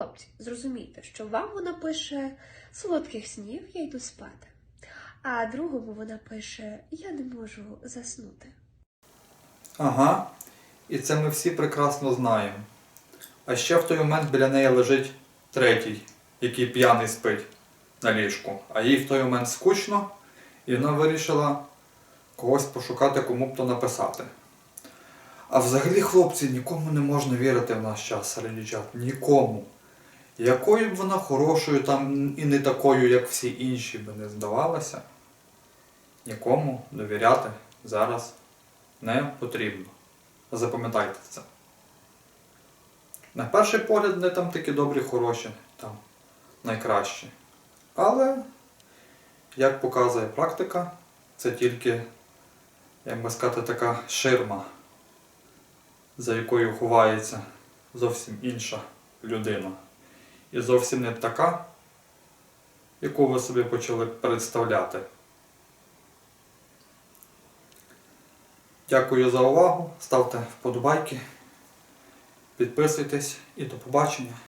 Хлопці, зрозумійте, що вам вона пише солодких снів, я йду спати. А другому вона пише Я не можу заснути. Ага. І це ми всі прекрасно знаємо. А ще в той момент біля неї лежить третій, який п'яний спить на ліжку. А їй в той момент скучно, і вона вирішила когось пошукати, кому б то написати. А взагалі, хлопці, нікому не можна вірити в наш час серед дівчат. Нікому. Якою б вона хорошою там і не такою, як всі інші би не здавалася, нікому довіряти зараз не потрібно. Запам'ятайте це. На перший погляд вони там такі добрі, хороші, там найкращі. Але, як показує практика, це тільки, як би сказати, така ширма, за якою ховається зовсім інша людина. І зовсім не така, яку ви собі почали представляти. Дякую за увагу. Ставте вподобайки, підписуйтесь і до побачення.